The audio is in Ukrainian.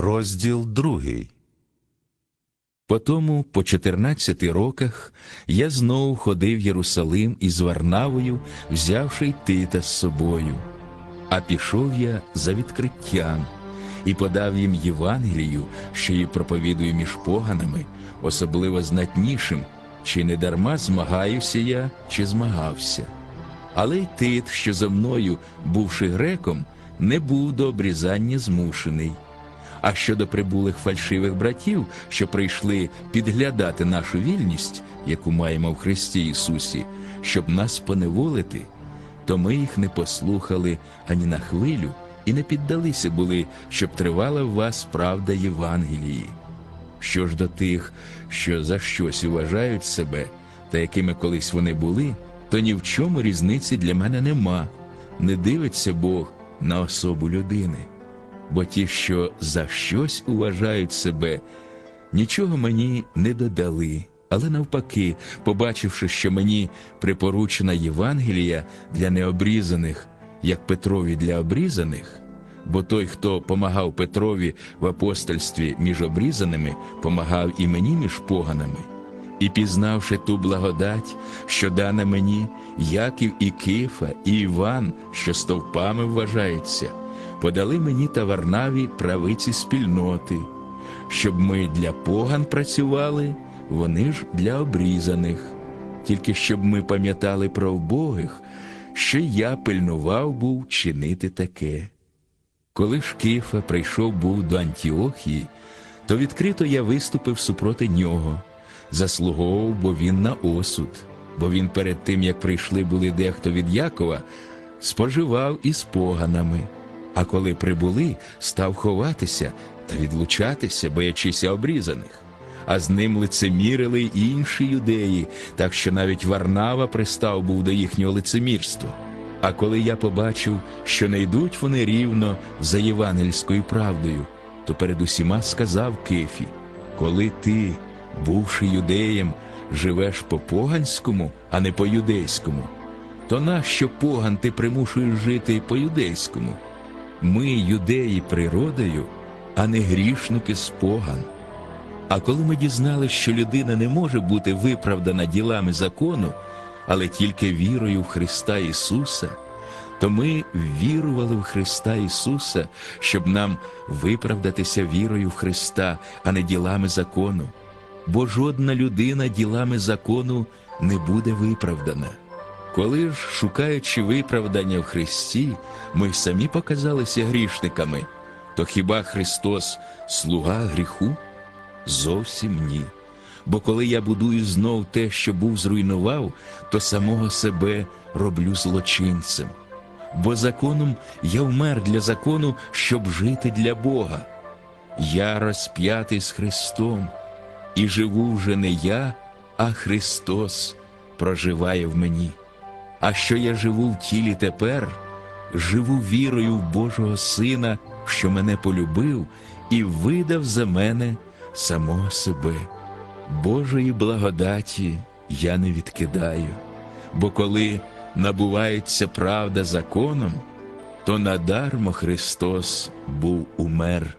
Розділ другий. Потому, по 14 роках, я знову ходив Єрусалим із Варнавою, взявши Тита з собою. А пішов я за відкриттям і подав їм Євангелію, що її проповідую між поганами, особливо знатнішим, чи не дарма змагаюся я, чи змагався. Але й Тит, що за мною, бувши греком, не був до обрізання змушений. А щодо прибулих фальшивих братів, що прийшли підглядати нашу вільність, яку маємо в Христі Ісусі, щоб нас поневолити, то ми їх не послухали ані на хвилю і не піддалися були, щоб тривала в вас правда Євангелії. Що ж до тих, що за щось вважають себе, та якими колись вони були, то ні в чому різниці для мене нема. Не дивиться Бог на особу людини. Бо ті, що за щось уважають себе, нічого мені не додали, але навпаки, побачивши, що мені припоручена Євангелія для необрізаних, як Петрові для обрізаних, бо той, хто помагав Петрові в апостольстві між обрізаними, помагав і мені між поганами. І пізнавши ту благодать, що дана мені, Яків і Кифа, і Іван, що стовпами вважаються, подали мені та Варнаві правиці спільноти, щоб ми для поган працювали, вони ж для обрізаних, тільки щоб ми пам'ятали про вбогих, що я пильнував був чинити таке. Коли ж Кифа прийшов був до Антіохії, то відкрито я виступив супроти нього, заслуговував, бо він на осуд, бо він перед тим, як прийшли були дехто від Якова, споживав із поганами. А коли прибули, став ховатися та відлучатися, боячися обрізаних. А з ним лицемірили інші юдеї, так що навіть Варнава пристав був до їхнього лицемірства. А коли я побачив, що не йдуть вони рівно за євангельською правдою, то перед усіма сказав Кефі: коли ти, бувши юдеєм, живеш по поганському, а не по юдейському, то нащо поган ти примушуєш жити по юдейському? Ми, юдеї природою, а не грішники з поган. А коли ми дізналися, що людина не може бути виправдана ділами закону, але тільки вірою в Христа Ісуса, то ми вірували в Христа Ісуса, щоб нам виправдатися вірою в Христа, а не ділами закону. Бо жодна людина ділами закону не буде виправдана. Коли ж, шукаючи виправдання в Христі, ми самі показалися грішниками, то хіба Христос слуга гріху? Зовсім ні. Бо коли я будую знов те, що був зруйнував, то самого себе роблю злочинцем. Бо законом я вмер для закону, щоб жити для Бога. Я розп'ятий з Христом, і живу вже не я, а Христос проживає в мені. А що я живу в тілі тепер, живу вірою в Божого Сина, що мене полюбив і видав за мене самого себе. Божої благодаті я не відкидаю, бо коли набувається правда законом, то надармо Христос був умер